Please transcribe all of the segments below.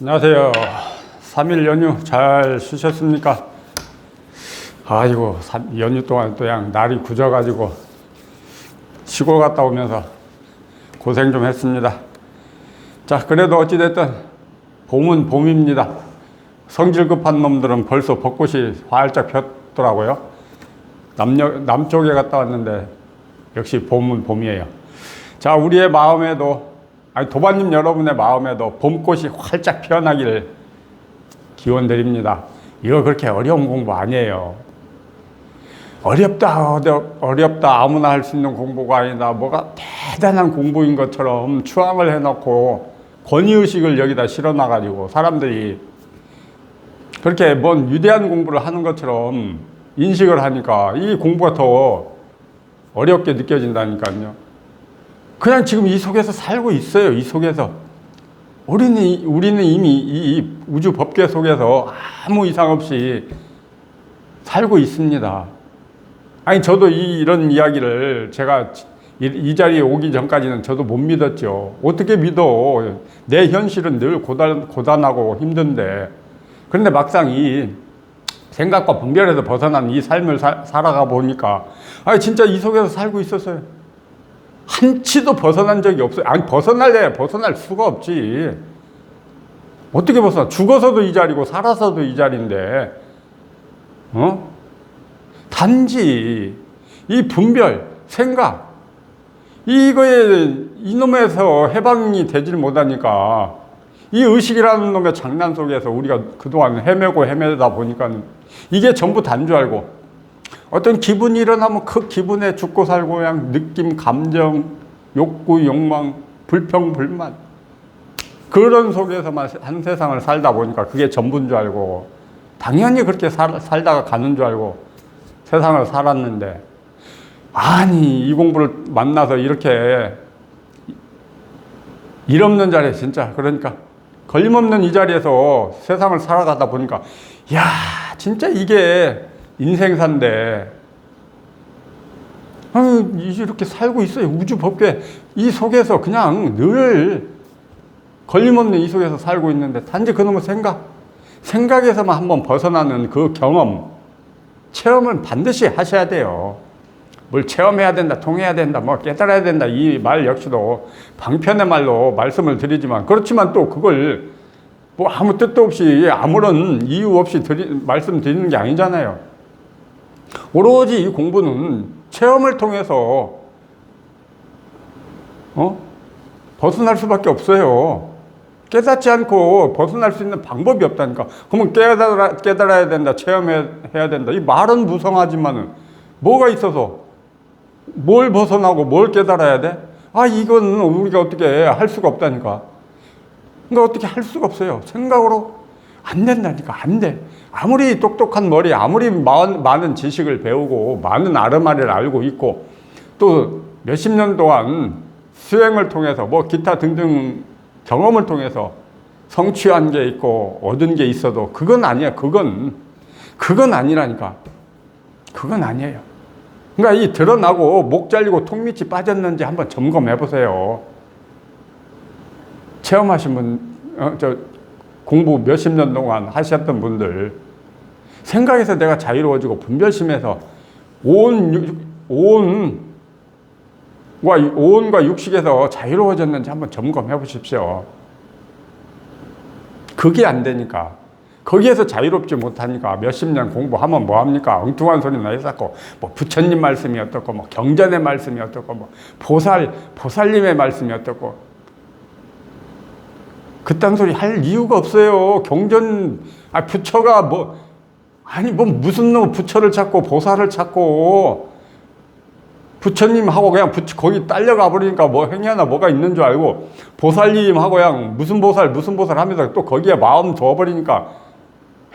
안녕하세요. 3일 연휴 잘 쉬셨습니까? 아이고, 삼- 연휴 동안 또 그냥 날이 굳어가지고 시골 갔다 오면서 고생 좀 했습니다. 자, 그래도 어찌됐든 봄은 봄입니다. 성질 급한 놈들은 벌써 벚꽃이 활짝 폈더라고요. 남녀, 남쪽에 갔다 왔는데 역시 봄은 봄이에요. 자, 우리의 마음에도 아니 도반님 여러분의 마음에도 봄꽃이 활짝 피어나기를 기원 드립니다. 이거 그렇게 어려운 공부 아니에요. 어렵다, 어렵다, 아무나 할 수 있는 공부가 아니다. 뭐가 대단한 공부인 것처럼 추앙을 해놓고 권위의식을 여기다 실어놔가지고 사람들이 그렇게 뭔 위대한 공부를 하는 것처럼 인식을 하니까 이 공부가 더 어렵게 느껴진다니까요. 그냥 지금 이 속에서 살고 있어요. 이 속에서. 우리는, 우리는 이미 이, 이 우주 법계 속에서 아무 이상 없이 살고 있습니다. 아니, 저도 이, 이런 이야기를 제가 이, 이 자리에 오기 전까지는 저도 못 믿었죠. 어떻게 믿어? 내 현실은 늘 고단, 고단하고 힘든데. 그런데 막상 이 생각과 분별에서 벗어난 이 삶을 사- 살아가 보니까, 아니, 진짜 이 속에서 살고 있었어요. 한치도 벗어난 적이 없어요. 아니, 벗어날래, 벗어날 수가 없지. 어떻게 벗어나? 죽어서도 이 자리고, 살아서도 이 자리인데, 어? 단지 이 분별, 생각, 이거에 이놈에서 해방이 되질 못하니까, 이 의식이라는 놈의 장난 속에서 우리가 그동안 헤매고 헤매다 보니까 이게 전부 단 줄 알고, 어떤 기분이 일어나면 그 기분에 죽고 살고 그냥 느낌, 감정, 욕구, 욕망, 불평, 불만. 그런 속에서만 한 세상을 살다 보니까 그게 전부인 줄 알고 당연히 그렇게 살, 살다가 가는 줄 알고 세상을 살았는데 아니 이 공부를 만나서 이렇게 일 없는 자리에 진짜 그러니까 걸림없는 이 자리에서 세상을 살아가다 보니까 야 진짜 이게 인생사인데. 이렇게 살고 있어요. 우주 법계 이 속에서 그냥 늘 걸림없는 이 속에서 살고 있는데 단지 그놈의 생각 생각에서만 한번 벗어나는 그 경험 체험을 반드시 하셔야 돼요. 뭘 체험해야 된다 통해야 된다 뭐 깨달아야 된다 이 말 역시도 방편의 말로 말씀을 드리지만 그렇지만 또 그걸 뭐 아무 뜻도 없이 아무런 이유 없이 드리, 말씀드리는 게 아니잖아요 오로지 이 공부는 체험을 통해서 어? 벗어날 수밖에 없어요. 깨닫지 않고 벗어날 수 있는 방법이 없다니까. 그러면 깨달아, 깨달아야 된다, 체험해야 된다. 이 말은 무성하지만은 뭐가 있어서 뭘 벗어나고 뭘 깨달아야 돼? 아, 이건 우리가 어떻게 할 수가 없다니까. 그러니까 어떻게 할 수가 없어요. 생각으로 안 된다니까. 안 돼. 아무리 똑똑한 머리, 아무리 많은, 지식을 배우고 많은 아르마리를 알고 있고 또 몇십 년 동안 수행을 통해서 뭐 기타 등등 경험을 통해서 성취한 게 있고 얻은 게 있어도 그건 아니야. 그건 그건 아니라니까. 그건 아니에요. 그러니까 이 드러나고 목 잘리고 통 밑이 빠졌는지 한번 점검해 보세요. 체험하신 분, 어, 저 공부 몇십 년 동안 하셨던 분들 생각에서 내가 자유로워지고 분별심에서 온, 유- 온, 과, 온과 육식에서 자유로워졌는지 한번 점검해 보십시오. 그게 안 되니까. 거기에서 자유롭지 못하니까 몇십 년 공부하면 뭐합니까? 엉뚱한 소리나 해갖고, 뭐 부처님 말씀이 어떻고, 뭐 경전의 말씀이 어떻고, 뭐 보살, 보살님의 말씀이 어떻고. 그딴 소리 할 이유가 없어요. 경전, 아, 부처가 뭐, 아니, 뭐 무슨 놈 부처를 찾고 보살을 찾고, 부처님하고 그냥 부처, 거기 딸려가 버리니까 뭐 행위 하나 뭐가 있는 줄 알고 보살님하고 그냥 무슨 보살 무슨 보살 하면서 또 거기에 마음 둬버리니까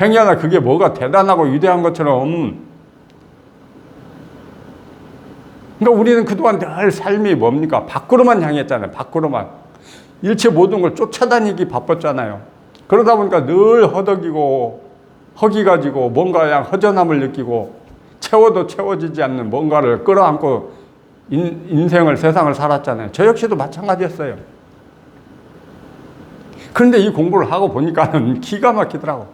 행위 하나 그게 뭐가 대단하고 위대한 것처럼 그러니까 우리는 그동안 늘 삶이 뭡니까? 밖으로만 향했잖아요. 밖으로만. 일체 모든 걸 쫓아다니기 바빴잖아요. 그러다 보니까 늘 허덕이고 허기 가지고 뭔가 그냥 허전함을 느끼고 채워도 채워지지 않는 뭔가를 끌어안고 인, 인생을 세상을 살았잖아요. 저 역시도 마찬가지였어요. 그런데 이 공부를 하고 보니까는 기가 막히더라고.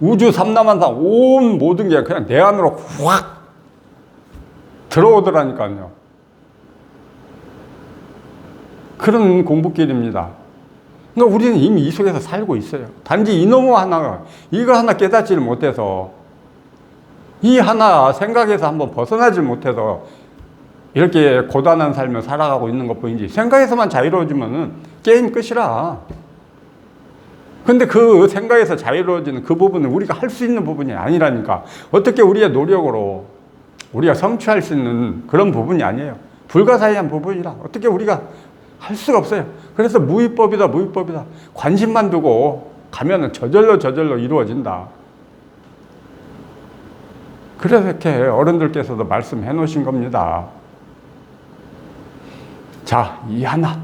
우주 삼라만상 온 모든 게 그냥 내 안으로 확 들어오더라니까요. 그런 공부길입니다. 그러니까 우리는 이미 이 속에서 살고 있어요. 단지 이놈 하나가 이거 하나 깨닫지를 못해서 이 하나 생각에서 한번 벗어나질 못해서 이렇게 고단한 삶을 살아가고 있는 것 뿐이지 생각에서만 자유로워지면은 게임 끝이라. 근데 그 생각에서 자유로워지는 그 부분은 우리가 할 수 있는 부분이 아니라니까. 어떻게 우리의 노력으로 우리가 성취할 수 있는 그런 부분이 아니에요. 불가사의한 부분이라 어떻게 우리가 할 수가 없어요. 그래서 무위법이다, 무위법이다. 관심만 두고 가면은 저절로 저절로 이루어진다. 그래서 이렇게 어른들께서도 말씀해 놓으신 겁니다. 자, 이 하나.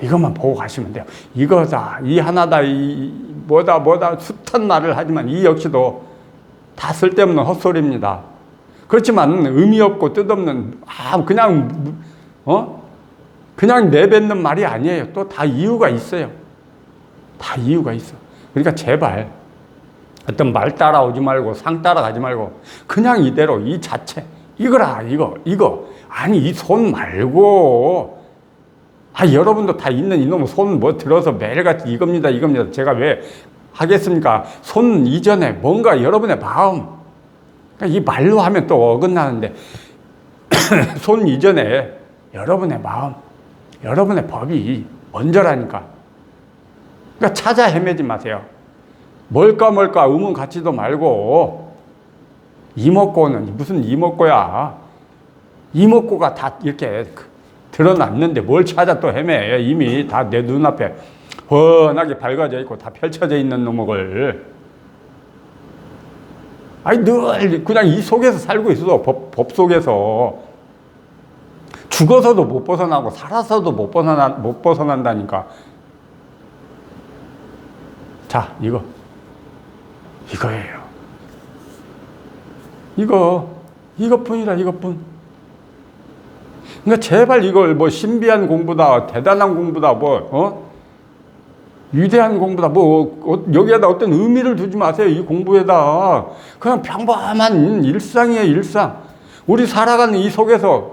이것만 보고 가시면 돼요. 이거다, 이 하나다, 이 뭐다, 뭐다, 숱한 말을 하지만 이 역시도 다 쓸데없는 헛소리입니다. 그렇지만 의미 없고 뜻없는, 아, 그냥, 어? 그냥 내뱉는 말이 아니에요. 또 다 이유가 있어요. 다 이유가 있어. 그러니까 제발 어떤 말 따라오지 말고 상 따라가지 말고 그냥 이대로 이 자체 이거라 이거 이거. 아니 이 손 말고. 아 여러분도 다 있는 이놈 손 뭐 들어서 매일같이 이겁니다 이겁니다. 제가 왜 하겠습니까? 손 이전에 뭔가 여러분의 마음. 그러니까 이 말로 하면 또 어긋나는데. 손 이전에 여러분의 마음 여러분의 법이 먼저라니까. 그러니까 찾아 헤매지 마세요. 뭘까 뭘까 의문 갖지도 말고 이목고는 무슨 이목고야. 이목고가 다 이렇게 드러났는데 뭘 찾아 또 헤매. 이미 다 내 눈앞에 훤하게 밝아져 있고 다 펼쳐져 있는 놈을. 아니 늘 그냥 이 속에서 살고 있어. 법, 법 속에서. 죽어서도 못 벗어나고 살아서도 못 벗어나 못 벗어난다니까. 자, 이거 이거예요. 이거 이것뿐이라 이것뿐. 그러니까 제발 이걸 뭐 신비한 공부다, 대단한 공부다, 뭐 어? 위대한 공부다, 뭐 어, 여기에다 어떤 의미를 두지 마세요. 이 공부에다 그냥 평범한 일상이에요, 일상. 우리 살아가는 이 속에서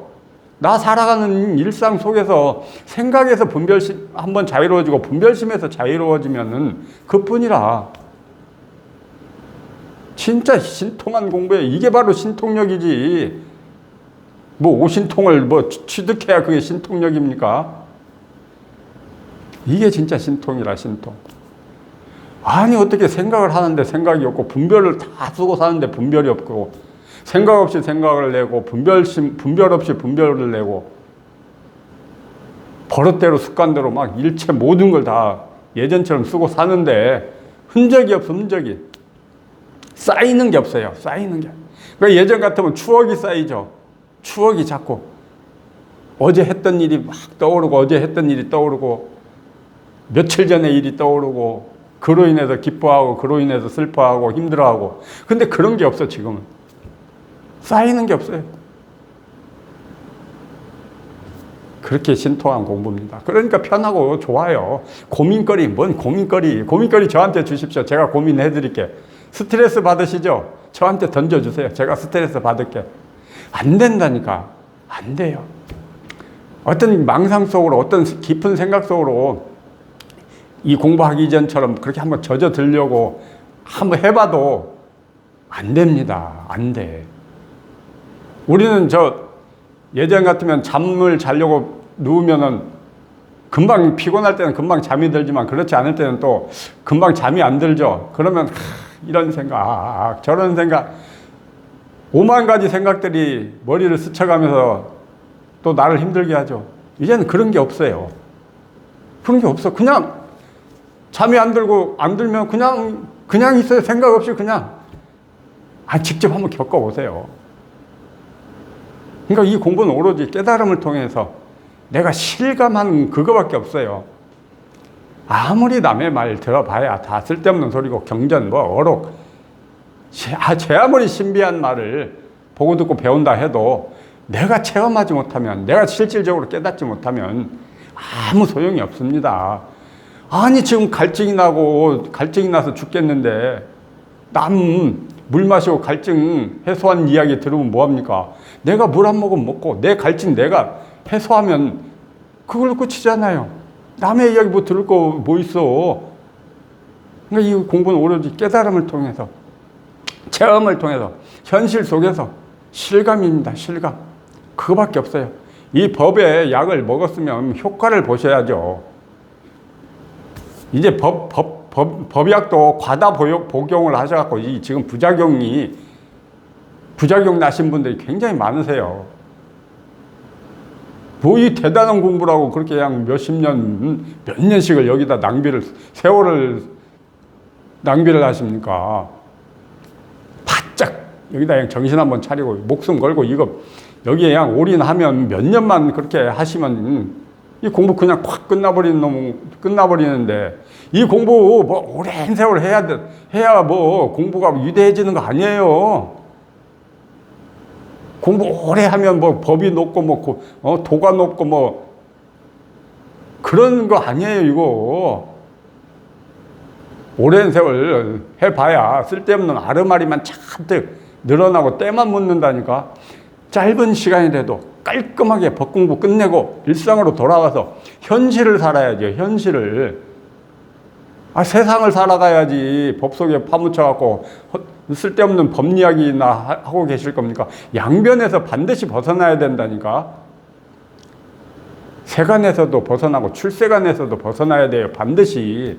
나 살아가는 일상 속에서 생각에서 분별심 한번 자유로워지고 분별심에서 자유로워지면은 그뿐이라. 진짜 신통한 공부에 이게 바로 신통력이지. 뭐 오신통을 뭐 취득해야 그게 신통력입니까? 이게 진짜 신통이라 신통. 아니 어떻게 생각을 하는데 생각이 없고 분별을 다 쓰고 사는데 분별이 없고 생각 없이 생각을 내고 분별심 분별 없이 분별을 내고 버릇대로 습관대로 막 일체 모든 걸 다 예전처럼 쓰고 사는데 흔적이 없어 흔적이. 쌓이는 게 없어요 쌓이는 게. 그러니까 예전 같으면 추억이 쌓이죠. 추억이 자꾸. 어제 했던 일이 막 떠오르고 어제 했던 일이 떠오르고 며칠 전의 일이 떠오르고 그로 인해서 기뻐하고 그로 인해서 슬퍼하고 힘들어하고. 근데 그런 게 없어 지금은 쌓이는 게 없어요. 그렇게 신통한 공부입니다. 그러니까 편하고 좋아요. 고민거리, 뭔 고민거리. 고민거리 저한테 주십시오. 제가 고민해 드릴게. 스트레스 받으시죠? 저한테 던져주세요. 제가 스트레스 받을게. 안 된다니까. 안 돼요. 어떤 망상 속으로, 어떤 깊은 생각 속으로 이 공부하기 전처럼 그렇게 한번 젖어 들려고 한번 해봐도 안 됩니다. 안 돼. 우리는 저 예전 같으면 잠을 자려고 누우면은 금방 피곤할 때는 금방 잠이 들지만 그렇지 않을 때는 또 금방 잠이 안 들죠. 그러면 하, 이런 생각, 저런 생각, 오만 가지 생각들이 머리를 스쳐가면서 또 나를 힘들게 하죠. 이제는 그런 게 없어요. 그런 게 없어. 그냥 잠이 안 들고 안 들면 그냥 그냥 있어요. 생각 없이 그냥 아 직접 한번 겪어 보세요. 그러니까 이 공부는 오로지 깨달음을 통해서 내가 실감한 그거밖에 없어요. 아무리 남의 말 들어봐야 다 쓸데없는 소리고 경전 뭐 어록 제, 아, 제 아무리 신비한 말을 보고 듣고 배운다 해도 내가 체험하지 못하면 내가 실질적으로 깨닫지 못하면 아무 소용이 없습니다. 아니 지금 갈증이 나고 갈증이 나서 죽겠는데 남 물 마시고 갈증 해소한 이야기 들으면 뭐합니까? 내가 물 한 모금 먹고 내 갈증 내가 해소하면 그걸로 끝이잖아요. 남의 이야기 뭐 들을 거 뭐 있어? 그러니까 이 공부는 오로지 깨달음을 통해서 체험을 통해서 현실 속에서 실감입니다. 실감. 그거밖에 없어요. 이 법의 약을 먹었으면 효과를 보셔야죠. 이제 법, 법, 법, 법약도 과다 복용, 복용을 하셔갖고 이 지금 부작용이 부작용 나신 분들이 굉장히 많으세요. 뭐이 대단한 공부라고 그렇게 그냥 몇십 년, 음, 몇 년씩을 여기다 낭비를, 세월을 낭비를 하십니까? 바짝 여기다 그냥 정신 한번 차리고 목숨 걸고 이거 여기에 그냥 올인하면 몇 년만 그렇게 하시면 이 공부 그냥 콱 끝나버리는 놈 끝나버리는데 이 공부 뭐 오랜 세월 해야 돼 해야 뭐 공부가 위대해지는 거 아니에요. 공부 오래 하면 뭐 법이 높고 뭐 고- 어, 도가 높고 뭐 그런 거 아니에요 이거. 오랜 세월 해봐야 쓸데없는 아르마리만 잔뜩 늘어나고 때만 묻는다니까. 짧은 시간이라도 깔끔하게 법 공부 끝내고 일상으로 돌아와서 현실을 살아야죠 현실을. 아 세상을 살아가야지. 법 속에 파묻혀갖고 허- 쓸데없는 법 이야기나 하- 하고 계실 겁니까 양변에서 반드시 벗어나야 된다니까 세간에서도 벗어나고 출세간에서도 벗어나야 돼요 반드시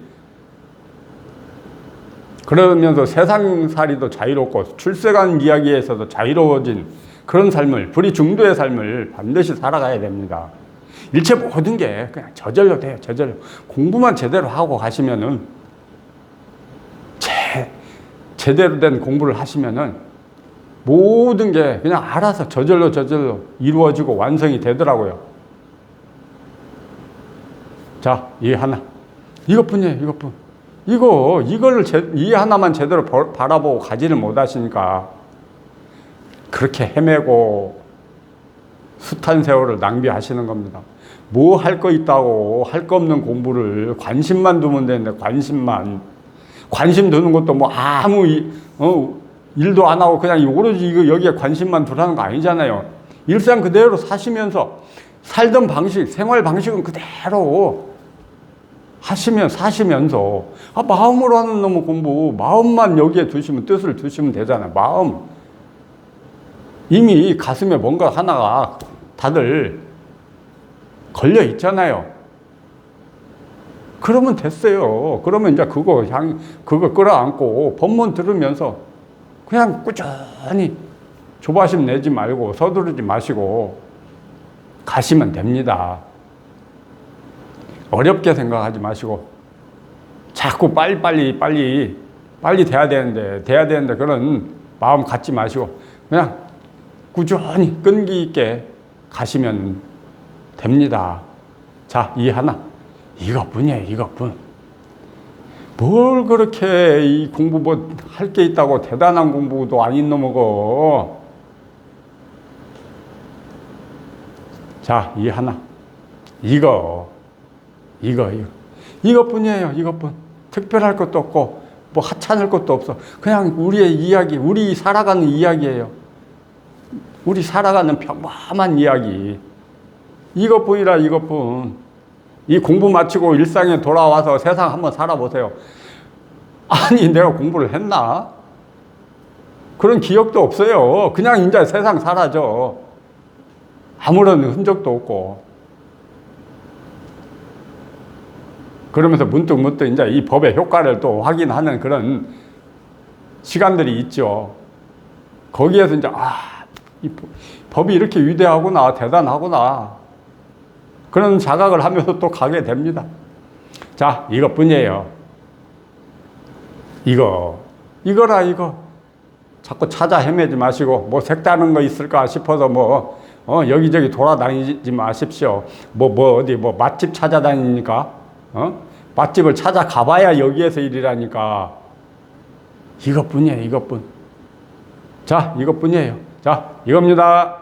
그러면서 세상살이도 자유롭고 출세간 이야기에서도 자유로워진 그런 삶을 불이 중도의 삶을 반드시 살아가야 됩니다. 일체 모든 게 그냥 저절로 돼요. 저절로 공부만 제대로 하고 가시면은 제, 제대로 된 공부를 하시면은 모든 게 그냥 알아서 저절로 저절로 이루어지고 완성이 되더라고요. 자, 이 하나. 이것뿐이에요, 이것뿐. 이거, 이거를 제, 이 하나만 제대로 버- 바라보고 가지를 못하시니까 그렇게 헤매고 숱한 세월을 낭비하시는 겁니다. 뭐 할 거 있다고 할 거 없는 공부를 관심만 두면 되는데 관심만. 관심 두는 것도 뭐 아무 이- 어, 일도 안 하고 그냥 오로지 이거 여기에 관심만 두라는 거 아니잖아요. 일상 그대로 사시면서 살던 방식, 생활 방식은 그대로 하시면 사시면서 아 마음으로 하는 놈의 공부 마음만 여기에 두시면 뜻을 두시면 되잖아요 마음 이미 가슴에 뭔가 하나가 다들 걸려 있잖아요 그러면 됐어요 그러면 이제 그거 향 그거 끌어안고 법문 들으면서 그냥 꾸준히 조바심 내지 말고 서두르지 마시고 가시면 됩니다. 어렵게 생각하지 마시고 자꾸 빨리 빨리 빨리 빨리 돼야 되는데 돼야 되는데 그런 마음 갖지 마시고 그냥 꾸준히 끈기 있게 가시면 됩니다. 자, 이 하나 이것뿐이에요. 이것뿐. 뭘 그렇게 이 공부 뭐 할 게 있다고 대단한 공부도 아닌 놈이고 자, 이 하나 이거 이거, 이거. 이것뿐이에요, 이것뿐. 특별할 것도 없고, 뭐 하찮을 것도 없어. 그냥 우리의 이야기, 우리 살아가는 이야기예요. 우리 살아가는 평범한 이야기. 이것뿐이라, 이것뿐. 이 공부 마치고 일상에 돌아와서 세상 한번 살아보세요. 아니, 내가 공부를 했나? 그런 기억도 없어요. 그냥 이제 세상 살아죠. 아무런 흔적도 없고. 그러면서 문득 문득 이제 이 법의 효과를 또 확인하는 그런 시간들이 있죠. 거기에서 이제 아, 이 법이 이렇게 위대하구나, 대단하구나. 그런 자각을 하면서 또 가게 됩니다. 자, 이것뿐이에요. 이거, 이거라, 이거. 자꾸 찾아 헤매지 마시고, 뭐 색다른 거 있을까 싶어서 뭐, 어, 여기저기 돌아다니지 마십시오. 뭐, 뭐, 어디, 뭐, 맛집 찾아다니니까, 어? 맛집을 찾아가 봐야 여기에서 일이라니까. 이것뿐이에요, 이것뿐. 자, 이것뿐이에요. 자, 이겁니다.